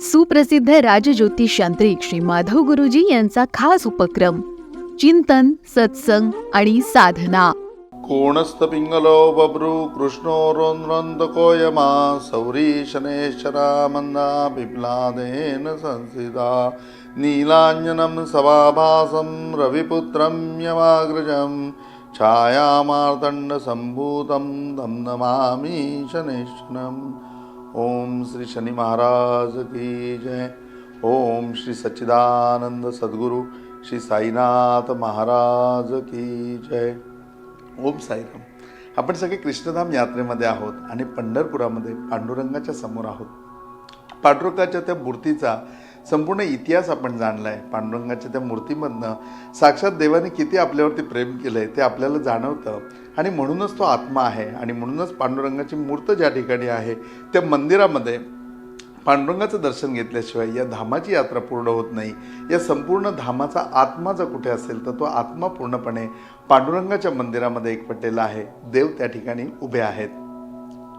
सुप्रसिद्ध राजज्योतिष यांत्रिक श्री माधव गुरुजी यांचा खास उपक्रम चिंतन सत्संग आणि साधना. कोणस्त पिंगलो बब्रू कृष्णो रोन्रन्दको यमा सौरी शनेश्वरा मन्दा बिप्लादेन संसिदा नीलाञ्जनं सभाभासं रविपुत्रं यमाग्रजं छायामार्तण्डसम्भूतं दं नमामि शनेश्वरम् ओम श्री शनी महाराज की जय। ओम श्री सच्चिदानंद सद्गुरू श्री साईनाथ महाराज की जय। ओम साईराम। आपण सगळे कृष्णधाम यात्रेमध्ये आहोत आणि पंढरपुरामध्ये पांडुरंगाच्या समोर आहोत. पांडुरंगाच्या त्या मूर्तीचा संपूर्ण इतिहास आपण जाणला आहे पांडुरंगाच्या त्या मूर्तीमधनं साक्षात देवाने किती आपल्यावरती प्रेम केलं आहे ते आपल्याला जाणवतं. आणि म्हणूनच तो आत्मा आहे आणि म्हणूनच पांडुरंगाची मूर्त ज्या ठिकाणी आहे त्या मंदिरामध्ये पांडुरंगाचं दर्शन घेतल्याशिवाय या धामाची यात्रा पूर्ण होत नाही. या संपूर्ण धामाचा आत्मा जर कुठे असेल तर तो आत्मा पूर्णपणे पांडुरंगाच्या मंदिरामध्ये एकवटलेला आहे. देव त्या ठिकाणी उभे आहेत.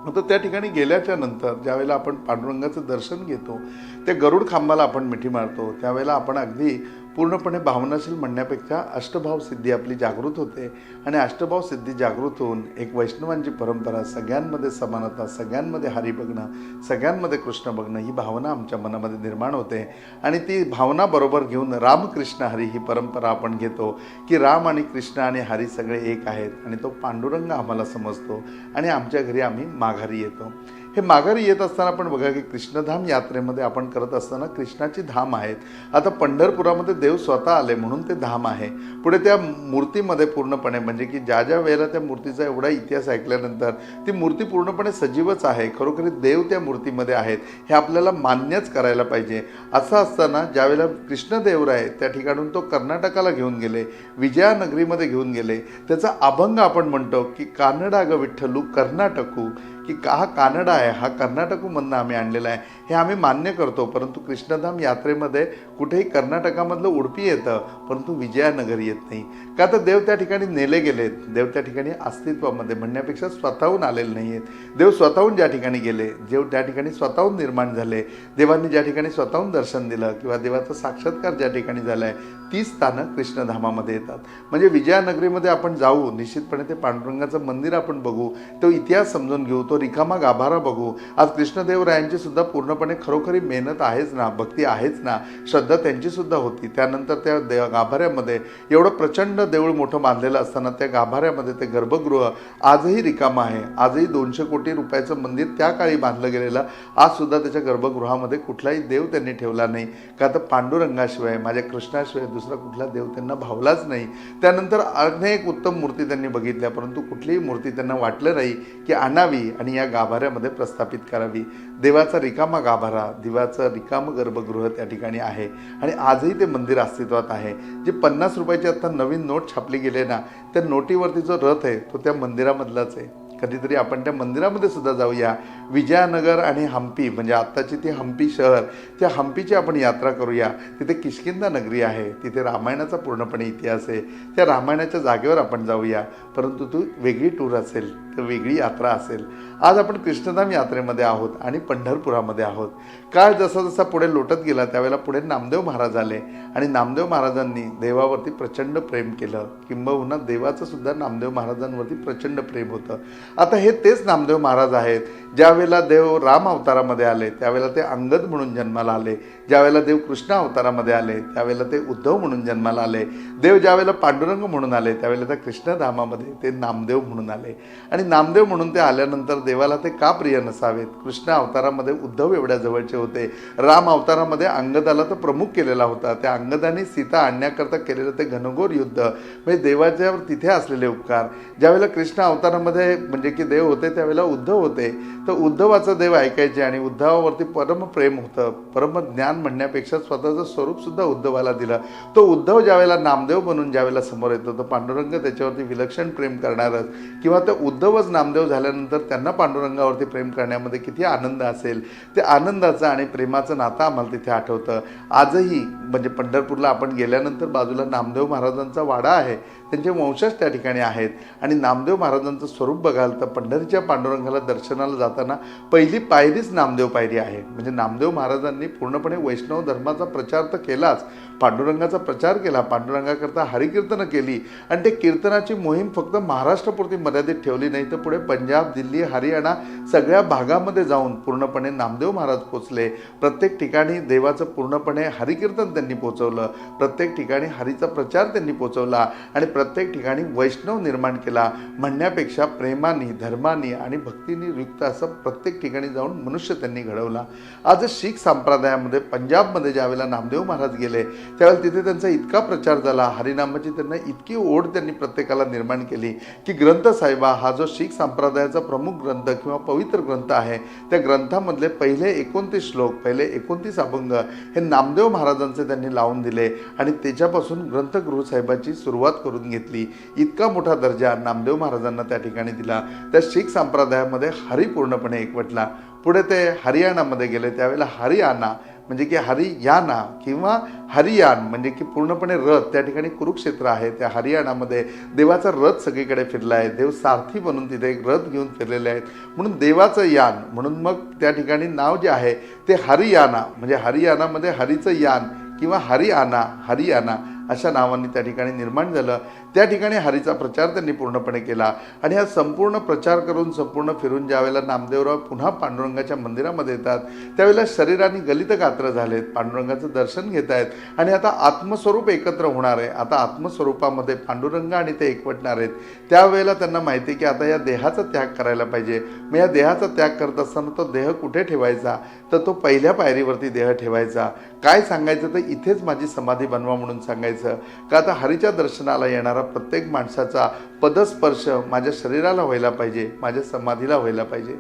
आता त्या ठिकाणी गेल्याच्यानंतर ज्यावेळेला आपण पांडुरंगाचं दर्शन घेतो त्या गरुड खांबाला आपण मिठी मारतो त्यावेळेला आपण अगदी पूर्णपणे भावनाशील म्हणण्यापेक्षा अष्टभाव सिद्धी आपली जागृत होते. आणि अष्टभाव सिद्धी जागृत होऊन एक वैष्णवांची परंपरा सगळ्यांमध्ये समानता सगळ्यांमध्ये हरी बघणं सगळ्यांमध्ये कृष्ण बघणं ही भावना आमच्या मनामध्ये निर्माण होते. आणि ती भावना बरोबर घेऊन रामकृष्ण हरी ही परंपरा आपण घेतो की राम आणि कृष्ण आणि हरी सगळे एक आहेत आणि तो पांडुरंग आम्हाला समजतो आणि आमच्या घरी आम्ही माघारी येतो. हे माघारी येत असताना आपण बघा की कृष्णधाम यात्रेमध्ये आपण करत असताना कृष्णाची धाम आहेत. आता पंढरपुरामध्ये देव स्वतः आले म्हणून ते धाम आहे. पुढे त्या मूर्तीमध्ये पूर्णपणे म्हणजे की ज्या ज्या वेळेला त्या मूर्तीचा एवढा इतिहास ऐकल्यानंतर ती मूर्ती पूर्णपणे सजीवच आहे. खरोखर देव त्या मूर्तीमध्ये आहेत. हे आपल्याला मान्यच करायला पाहिजे. असं असताना ज्यावेळेला कृष्णदेवराय त्या ठिकाणून तो कर्नाटकाला घेऊन गेले विजयानगरीमध्ये घेऊन गेले त्याचा अभंग आपण म्हणतो की कानडा ग विठ्ठलू कर्नाटकू की का हा कानडा आहे हा कर्नाटकमधनं आम्ही आणलेला आहे. हे आम्ही मान्य करतो परंतु कृष्णधाम यात्रेमध्ये कुठेही कर्नाटकामधलं उडपी येतं परंतु विजयानगर येत नाही. का तर देव त्या ठिकाणी नेले गेलेत. देव त्या ठिकाणी अस्तित्वामध्ये म्हणण्यापेक्षा स्वतःहून आलेले नाही आहेत देव स्वतःहून ज्या ठिकाणी गेले देव त्या ठिकाणी स्वतःहून निर्माण झाले. देवांनी ज्या ठिकाणी स्वतःहून दर्शन दिलं किंवा देवाचा साक्षात्कार ज्या ठिकाणी झाला आहे ती स्थानं कृष्णधामामध्ये येतात. म्हणजे विजयानगरीमध्ये आपण जाऊ निश्चितपणे ते पांडुरंगाचं मंदिर आपण बघू तो इतिहास समजून घेऊ तो रिकामा गाभारा बघू. आज कृष्णदेवरायांची सुद्धा पूर्णपणे खरोखरी मेहनत आहेच ना भक्ती आहेच ना श्रद्धा त्यांची सुद्धा होती. त्यानंतर त्या दे गाभाऱ्यामध्ये एवढं प्रचंड देऊळ मोठं बांधलेलं असताना त्या गाभाऱ्यामध्ये ते गर्भगृह आजही रिकामा आहे. आजही दोनशे कोटी रुपयाचं मंदिर त्या काळी बांधलं गेलेलं आज सुद्धा त्याच्या गर्भगृहामध्ये कुठलाही देव त्यांनी ठेवला नाही. का तर पांडुरंगाशिवाय माझ्या कृष्णाशिवाय दुसरा कुठला देव त्यांना भावलाच नाही. त्यानंतर अनेक उत्तम मूर्ती त्यांनी बघितल्या परंतु कुठलीही मूर्ती त्यांना वाटलं नाही की आणावी. आणि या गाभाऱ्यामध्ये प्रस्थापित करावी. देवाचा रिकामा गाभारा देवाचं रिकामं गर्भगृह त्या ठिकाणी आहे. आणि आजही ते मंदिर अस्तित्वात आहे. जे पन्नास रुपयाची आत्ता नवीन नोट छापली गेले ना त्या नोटीवरती जो रथ आहे तो त्या मंदिरामधलाच आहे. कधीतरी आपण त्या मंदिरामध्ये सुद्धा जाऊया. विजयानगर आणि हम्पी म्हणजे आत्ताची ती हम्पी शहर त्या हम्पीची आपण यात्रा करूया. तिथे किष्किंदा नगरी आहे तिथे रामायणाचा पूर्णपणे इतिहास आहे. त्या रामायणाच्या जागेवर आपण जाऊया. परंतु तू वेगळी टूर असेल तर वेगळी यात्रा असेल. आज आपण कृष्णधाम यात्रेमध्ये आहोत आणि पंढरपुरामध्ये आहोत. काळ जसा जसा पुढे लोटत गेला त्यावेळेला पुढे नामदेव महाराज आले. आणि नामदेव महाराजांनी देवावरती प्रचंड प्रेम केलं. किंबहुना देवाचं सुद्धा नामदेव महाराजांवरती प्रचंड प्रेम होतं. आता हे तेच नामदेव महाराज आहेत ज्या ज्यावेळेला देव राम अवतारामध्ये आले त्यावेळेला ते अंगद म्हणून जन्माला आले ज्यावेळेला देव कृष्ण अवतारामध्ये आले त्यावेळेला ते उद्धव म्हणून जन्माला आले देव ज्यावेळेला पांडुरंग म्हणून आले त्यावेळेला त्या कृष्णधामामध्ये ते नामदेव म्हणून आले. आणि नामदेव म्हणून ते आल्यानंतर देवाला ते का प्रिय नसावेत? कृष्ण अवतारामध्ये उद्धव एवढ्या जवळचे होते. राम अवतारामध्ये अंगदाला तर प्रमुख केलेला होता. त्या अंगदाने सीता आणण्याकरता केलेलं ते घनघोर युद्ध म्हणजे देवाच्यावर तिथे असलेले उपकार. ज्यावेळेला कृष्ण अवतारामध्ये म्हणजे की देव होते त्यावेळेला उद्धव होते. तर उद्धवाचं देव ऐकायचे आणि उद्धवावरती परम प्रेम होतं परम ज्ञान म्हणण्यापेक्षा स्वतःचं स्वरूपसुद्धा उद्धवाला दिलं. तो उद्धव ज्यावेळेला नामदेव बनून ज्यावेळेला समोर येतो तर पांडुरंग त्याच्यावरती विलक्षण प्रेम करणारच किंवा ते उद्धवच नामदेव झाल्यानंतर त्यांना पांडुरंगावरती प्रेम करण्यामध्ये किती आनंद असेल. ते आनंदाचं आणि प्रेमाचं नातं आम्हाला तिथे आठवतं. आजही म्हणजे पंढरपूरला आपण गेल्यानंतर बाजूला नामदेव महाराजांचा वाडा आहे त्यांचे वंशज त्या ठिकाणी आहेत. आणि नामदेव महाराजांचं स्वरूप बघाल तर पंढरीच्या पांडुरंगाला दर्शनाला जाताना पहिली पायरीच नामदेव पायरी आहे. म्हणजे नामदेव महाराजांनी पूर्णपणे वैष्णव धर्माचा प्रचार तर केलाच पांडुरंगाचा प्रचार केला पांडुरंगाकरता हरिकीर्तनं केली. आणि ते कीर्तनाची मोहीम फक्त महाराष्ट्रापुरती मर्यादित ठेवली नाही तर पुढे पंजाब दिल्ली हरियाणा सगळ्या भागामध्ये जाऊन पूर्णपणे नामदेव महाराज पोचले. प्रत्येक ठिकाणी देवाचं पूर्णपणे हरिकीर्तन त्यांनी पोचवलं प्रत्येक ठिकाणी हरीचा प्रचार त्यांनी पोचवला आणि प्रत्येक ठिकाणी वैष्णव निर्माण केला. म्हणण्यापेक्षा प्रेमाने धर्माने आणि भक्तीने युक्त असं प्रत्येक ठिकाणी जाऊन मनुष्य त्यांनी घडवला. आज शीख संप्रदायामध्ये पंजाबमध्ये ज्यावेळेला नामदेव महाराज गेले त्यावेळेला तिथे त्यांचा इतका प्रचार झाला. हरिनामाची त्यांना इतकी ओढ त्यांनी प्रत्येकाला निर्माण केली की ग्रंथ साहेबा हा जो शीख संप्रदायाचा प्रमुख ग्रंथ किंवा पवित्र ग्रंथ आहे त्या ग्रंथामधले पहिले एकोणतीस श्लोक पहिले एकोणतीस अभंग हे नामदेव महाराजांचे त्यांनी लावून दिले आणि त्याच्यापासून ग्रंथगुरु साहेबाची सुरुवात करून घेतली. इतका मोठा दर्जा नामदेव महाराजांना त्या ठिकाणी दिला. त्या शीख संप्रदायामध्ये हरी पूर्णपणे एकवटला. पुढे ते हरियाणामध्ये गेले. त्यावेळेला हरियाणा म्हणजे की हरियाणा किंवा हरियाण म्हणजे की पूर्णपणे रथ त्या ठिकाणी कुरुक्षेत्र आहे. त्या हरियाणामध्ये देवाचा रथ सगळीकडे फिरला आहे. देव सारथी बनून तिथे एक रथ घेऊन फिरलेले आहेत. म्हणून देवाचं यान म्हणून मग त्या ठिकाणी नाव जे आहे ते हरियाणा म्हणजे हरियाणामध्ये हरीचं यान किंवा हरियाणा हरियाणा अशा नावांनी त्या ठिकाणी निर्माण झालं. त्या ठिकाणी हरीचा प्रचार त्यांनी पूर्णपणे केला. आणि हा संपूर्ण प्रचार करून संपूर्ण फिरून ज्यावेळेला नामदेवराव पुन्हा पांडुरंगाच्या मंदिरामध्ये येतात त्यावेळेला शरीराने गलित गात्र झालेत. पांडुरंगाचं दर्शन घेत आहेत. आणि आता आत्मस्वरूप एकत्र होणार आहे. आता आत्मस्वरूपामध्ये पांडुरंग आणि ते एकवटणार आहेत. त्यावेळेला त्यांना माहिती आहे की आता या देहाचा त्याग करायला पाहिजे. मग या देहाचा त्याग करत असताना तो देह कुठे ठेवायचा? तर तो पहिल्या पायरीवरती देह ठेवायचा. काय सांगायचं? तर इथेच माझी समाधी बनवा म्हणून सांगायचं. का आता हरीच्या दर्शनाला येणारा प्रत्येक माणसाचा पदस्पर्श माझ्या शरीराला व्हायला पाहिजे माझ्या समाधीला व्हायला पाहिजे.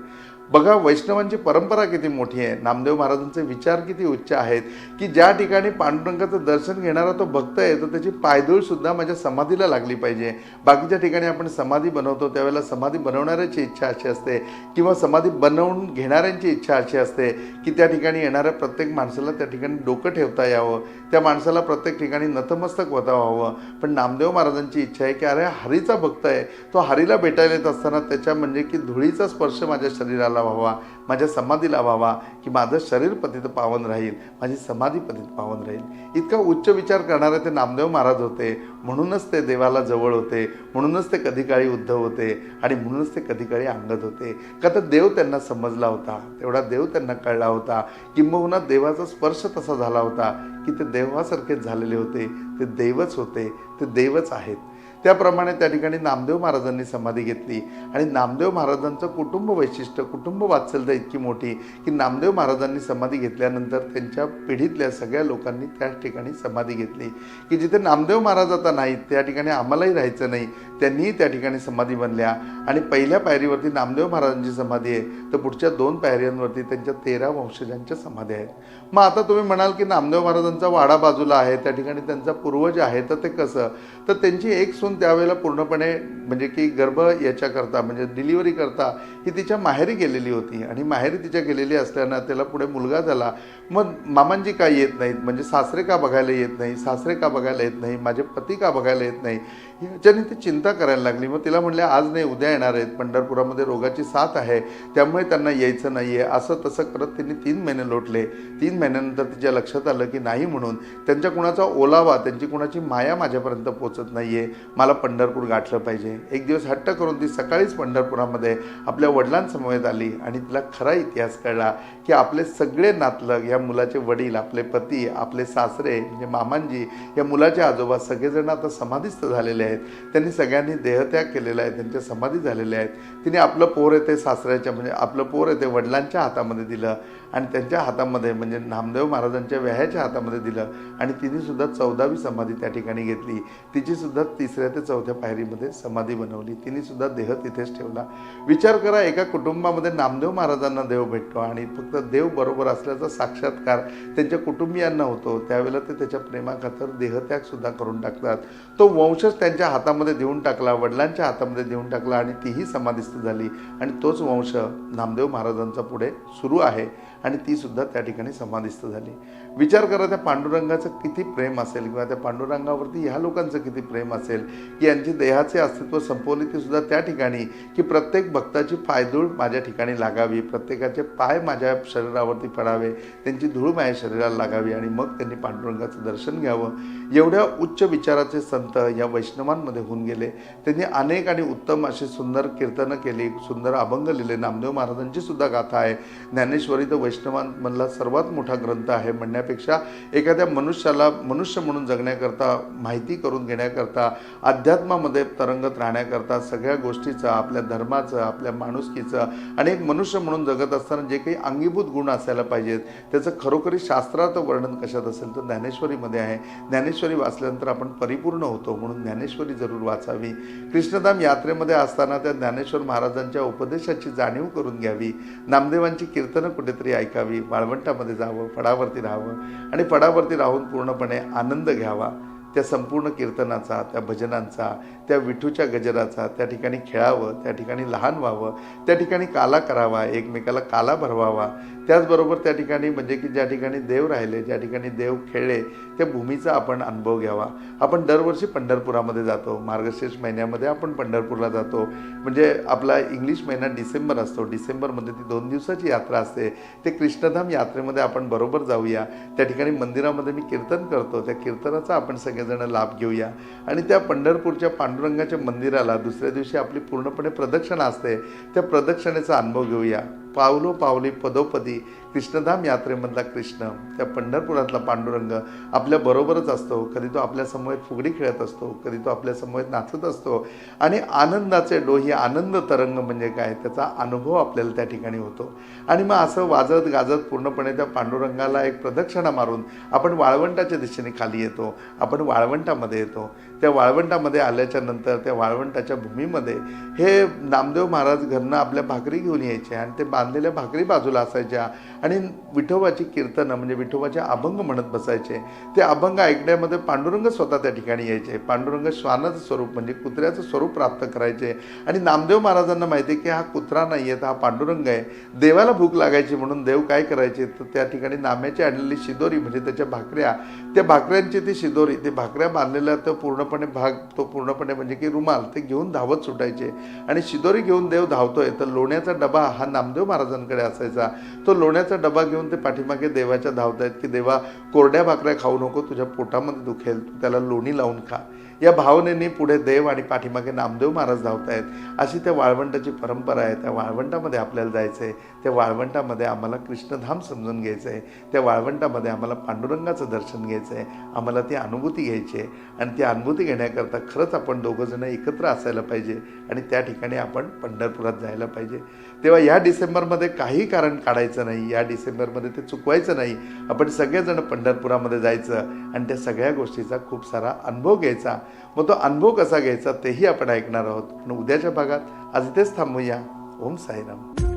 बघा वैष्णवांची परंपरा किती मोठी आहे. नामदेव महाराजांचे विचार किती उच्च आहेत की ज्या ठिकाणी पांडुरंगाचं दर्शन घेणारा तो भक्त आहे तर त्याची पायदूळ सुद्धा माझ्या समाधीला लागली पाहिजे. बाकीच्या ठिकाणी आपण समाधी बनवतो त्यावेळेला समाधी बनवणाऱ्याची इच्छा अशी असते किंवा समाधी बनवून घेणाऱ्यांची इच्छा अशी असते की त्या ठिकाणी येणाऱ्या प्रत्येक माणसाला त्या ठिकाणी डोकं ठेवता यावं त्या माणसाला प्रत्येक ठिकाणी नतमस्तक होता व्हावं. पण नामदेव महाराजांची इच्छा आहे की अरे हरीचा भक्त आहे तो हरीला भेटायला येत असताना त्याच्या म्हणजे की धुळीचा स्पर्श माझ्या शरीराला व्हावा माझ्या समाधीला व्हावा की माझं शरीर पतित पावन राहील माझी समाधी पतित पावन राहील. इतका उच्च विचार करणारे ते नामदेव महाराज होते. म्हणूनच ते देवाला जवळ होते. म्हणूनच ते कधी काळी उद्धव होते आणि म्हणूनच ते कधी काळी अंगत होते. का तर देव त्यांना समजला होता. तेवढा देव त्यांना कळला होता. किंबहुना देवाचा स्पर्श तसा झाला होता की ते देवासारखेच झालेले होते. ते देवच होते ते देवच आहेत. त्याप्रमाणे त्या ठिकाणी नामदेव महाराजांनी समाधी घेतली. आणि नामदेव महाराजांचं कुटुंब वैशिष्ट्य कुटुंब वात्सल्य इतकी मोठी की नामदेव महाराजांनी समाधी घेतल्यानंतर त्यांच्या पिढीतल्या सगळ्या लोकांनी त्या ठिकाणी समाधी घेतली. की जिथे नामदेव महाराज आता नाहीत त्या ठिकाणी आम्हालाही राहायचं नाही. त्यांनीही त्या ठिकाणी समाधी बनल्या. आणि पहिल्या पायरीवरती नामदेव महाराजांची समाधी आहे. तर पुढच्या दोन पायऱ्यांवरती त्यांच्या तेरा वंशजांच्या समाधी आहेत. मग आता तुम्ही म्हणाल की नामदेव महाराजांचा वाडा बाजूला आहे. त्या ठिकाणी त्यांचा पूर्वज आहे. तर ते कसं? तर त्यांची एक सून त्यावेळेला पूर्णपणे म्हणजे की गर्भ याच्याकरता म्हणजे डिलिव्हरी करता ही तिच्या माहेरी गेलेली होती. आणि माहेरी तिच्या गेलेली असल्यानं त्याला पुढे मुलगा झाला. मग मामांजी का येत नाहीत? म्हणजे सासरे का बघायला येत नाही? सासरे का बघायला येत नाही? माझे पती का बघायला येत नाही? ह्याच्याने ती चिंता करायला लागली. मग तिला म्हणले आज नाही उद्या येणार आहेत. पंढरपुरामध्ये रोगाची साथ आहे. त्यामुळे त्यांना यायचं नाही आहे असं तसं करत त्यांनी तीन महिने लोटले. तीन महिन्यानंतर तिच्या लक्षात आलं की नाही म्हणून त्यांच्या कुणाचा ओलावा त्यांची कुणाची माया माझ्यापर्यंत पोचत नाही आहे मला पंढरपूर गाठलं पाहिजे. एक दिवस हट्ट करून ती सकाळीच पंढरपुरामध्ये आपल्या वडिलांसमवेत आली आणि तिला खरा इतिहास कळला की आपले सगळे नातलग या मुलाचे वडील आपले पती आपले सासरे म्हणजे मामांजी या मुलाचे आजोबा सगळेजण आता समाधीस्थ झालेले आहेत. त्यांनी सगळ्यांनी देहत्याग केलेला आहे त्यांच्या समाधी झालेल्या आहेत. तिने आपलं पोर येते सासऱ्याच्या म्हणजे आपलं पोर येते वडिलांच्या हातामध्ये दिलं आणि त्यांच्या हातामध्ये म्हणजे नामदेव महाराजांच्या व्याह्याच्या हातामध्ये दिलं आणि तिने सुद्धा चौदावी समाधी त्या ठिकाणी घेतली. तिची सुद्धा तिसऱ्या ते चौथ्या पायरीमध्ये समाधी बनवली. तिने सुद्धा देह तिथेच ठेवला. विचार करा एका कुटुंबामध्ये नामदेव महाराजांना देव भेटतो आणि फक्त देव बरोबर असल्याचा साक्षात्कार त्यांच्या कुटुंबियांना होतो. त्यावेळेला ते त्याच्या प्रेमाखातर देहत्यागसुद्धा करून टाकतात. तो वंशच त्यांच्या हातामध्ये देऊन टाकला वडिलांच्या हातामध्ये देऊन टाकला आणि तीही समाधिस्थ झाली. आणि तोच वंश नामदेव महाराजांचा पुढे सुरू आहे. आणि ती सुद्धा त्या ठिकाणी समाधिस्थ झाली. विचार करा त्या पांडुरंगाचं किती प्रेम असेल किंवा त्या पांडुरंगावरती ह्या लोकांचं किती प्रेम असेल की यांची देहाचे अस्तित्व संपवले ती सुद्धा त्या ठिकाणी की प्रत्येक भक्ताची पायधूळ माझ्या ठिकाणी लागावी प्रत्येकाचे पाय माझ्या शरीरावरती पडावे त्यांची धूळ माझ्या शरीराला लागावी आणि मग त्यांनी पांडुरंगाचं दर्शन घ्यावं. एवढ्या उच्च विचाराचे संत या वैष्णवांमध्ये होऊन गेले. त्यांनी अनेक आणि उत्तम अशी सुंदर कीर्तनं केली सुंदर अभंग लिहिले. नामदेव महाराजांची सुद्धा गाथा आहे. ज्ञानेश्वरी तर वैष्णवांमधला सर्वात मोठा ग्रंथ आहे म्हणण्यापेक्षा एखाद्या मनुष्याला मनुष्य म्हणून जगण्याकरता माहिती करून घेण्याकरता अध्यात्मामध्ये तरंगत राहण्याकरता सगळ्या गोष्टीचं आपल्या धर्माचं आपल्या माणुसकीचं आणि एक मनुष्य म्हणून जगत असताना जे काही अंगीभूत गुण असायला पाहिजेत त्याचं खरोखरी शास्त्रात वर्णन कशात असेल तर ज्ञानेश्वरीमध्ये आहे. ज्ञानेश्वरी वाचल्यानंतर आपण परिपूर्ण होतो म्हणून ज्ञानेश्वरी जरूर वाचावी. कृष्णधाम यात्रेमध्ये असताना त्या ज्ञानेश्वर महाराजांच्या उपदेशाची जाणीव करून घ्यावी. नामदेवांची कीर्तनं कुठेतरी ऐकावी वाळवंटामध्ये जावं फडावरती राहावं आणि फडावरती राहून पूर्णपणे आनंद घ्यावा. त्या संपूर्ण कीर्तनाचा त्या भजनांचा त्या विठूच्या गजराचा त्या ठिकाणी खेळावं त्या ठिकाणी लहान व्हावं त्या ठिकाणी काला करावा एकमेकाला काला भरवावा त्याचबरोबर त्या ठिकाणी म्हणजे की ज्या ठिकाणी देव राहिले ज्या ठिकाणी देव खेळले त्या भूमीचा आपण अनुभव घ्यावा. आपण दरवर्षी पंढरपुरामध्ये जातो. मार्गशीर्ष महिन्यामध्ये आपण पंढरपूरला जातो. म्हणजे आपला इंग्लिश महिना डिसेंबर असतो. डिसेंबरमध्ये ती दोन दिवसाची यात्रा असते. ते कृष्णधाम यात्रेमध्ये आपण बरोबर जाऊया. त्या ठिकाणी मंदिरामध्ये मी कीर्तन करतो. त्या कीर्तनाचा आपण सगळेजण लाभ घेऊया. आणि त्या पंढरपूरच्या पांडुरंगाच्या मंदिराला दुसऱ्या दिवशी आपली पूर्णपणे प्रदक्षिणा असते. त्या प्रदक्षिणेचा अनुभव घेऊया. पावलो पावली पदोपदी कृष्णधाम यात्रेमधला कृष्ण त्या पंढरपुरातला पांडुरंग आपल्या बरोबरच असतो. कधी तो आपल्यासमोर फुगडी खेळत असतो कधी तो आपल्यासमोर नाचत असतो. आणि आनंदाचे डोही आनंद तरंग म्हणजे काय? त्याचा अनुभव आपल्याला त्या ठिकाणी होतो. आणि मग असं वाजत गाजत पूर्णपणे त्या पांडुरंगाला एक प्रदक्षिणा मारून आपण वाळवंटाच्या दिशेने खाली येतो. आपण वाळवंटामध्ये येतो. त्या वाळवंटामध्ये आल्याच्यानंतर त्या वाळवंटाच्या भूमीमध्ये हे नामदेव महाराज घरनं आपल्या भाकरी घेऊन यायचे आणि ते बांधलेल्या भाकरी बाजूला असायच्या. आणि विठोबाची कीर्तनं म्हणजे विठोबाचे अभंग म्हणत बसायचे. ते अभंग ऐकण्यामध्ये पांडुरंग स्वतः त्या ठिकाणी यायचे. पांडुरंग श्वानाचं स्वरूप म्हणजे कुत्र्याचं स्वरूप प्राप्त करायचे. आणि नामदेव महाराजांना माहिती आहे की हा कुत्रा नाही आहे तर हा पांडुरंग आहे. देवाला भूक लागायची म्हणून देव काय करायचे? तर त्या ठिकाणी नाम्याची आणलेली शिदोरी म्हणजे त्याच्या भाकऱ्या. त्या भाकऱ्यांची ती शिदोरी ते भाकऱ्या बांधलेल्या तो पूर्णपणे भाग तो पूर्णपणे म्हणजे की रुमाल ते घेऊन धावत सुटायचे. आणि शिदोरी घेऊन देव धावतोय तर लोण्याचा डबा हा नामदेव महाराजांकडे असायचा. तो लोण्याचा डबा घेऊन ते पाठीमागे देवाच्या धावतायत की देवा कोरड्या भाकऱ्या खाऊ नको तुझ्या पोटामध्ये दुखेल तू त्याला लोणी लावून खा. या भावनेने पुढे देव आणि पाठीमागे नामदेव महाराज धावतायत. अशी त्या वाळवंटाची परंपरा आहे. त्या वाळवंटामध्ये आपल्याला जायचं आहे त्या वाळवंटामध्ये आम्हाला कृष्णधाम समजून घ्यायचं आहे त्या वाळवंटामध्ये आम्हाला पांडुरंगाचं दर्शन घ्यायचं आहे आम्हाला ती अनुभूती घ्यायची आहे आणि ती अनुभूती घेण्याकरता खरंच आपण दोघंजणं एकत्र असायला पाहिजे आणि त्या ठिकाणी आपण पंढरपुरात जायला पाहिजे. तेव्हा या डिसेंबरमध्ये काही कारण काढायचं नाही. या डिसेंबरमध्ये ते चुकवायचं नाही. आपण सगळेजण पंढरपुरामध्ये जायचं आणि त्या सगळ्या गोष्टीचा खूप सारा अनुभव घ्यायचा. मग तो अनुभव कसा घ्यायचा तेही आपण ऐकणार आहोत. पण उद्याच्या भागात आज इथेच थांबूया. ओम साईराम.